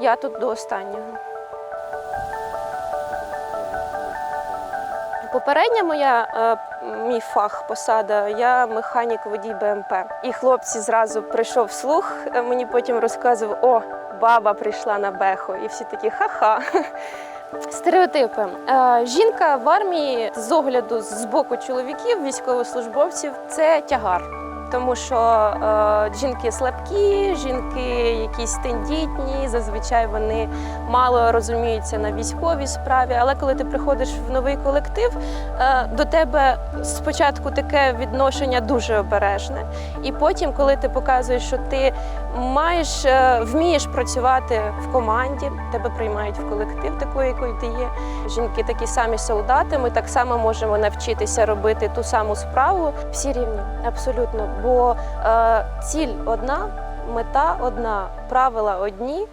Я тут до останнього. Попередня моя е, мій фах, посада, я механік водій БМП. І хлопці зразу прийшов слух. е, Мені потім розказував, о, баба прийшла на беху. І всі такі ха-ха. Стереотипи. Е, Жінка в армії з огляду з боку чоловіків, військовослужбовців, це тягар. Тому що е, жінки слабкі, жінки якісь тендітні, зазвичай вони мало розуміються на військовій справі. Але коли ти приходиш в новий колектив, е, до тебе спочатку таке відношення дуже обережне. І потім, коли ти показуєш, що ти маєш е, вмієш працювати в команді, тебе приймають в колектив такою, якою ти є. Жінки такі самі солдати. Ми так само можемо навчитися робити ту саму справу. Всі рівні, абсолютно. Бо е, ціль одна, мета одна, правила одні.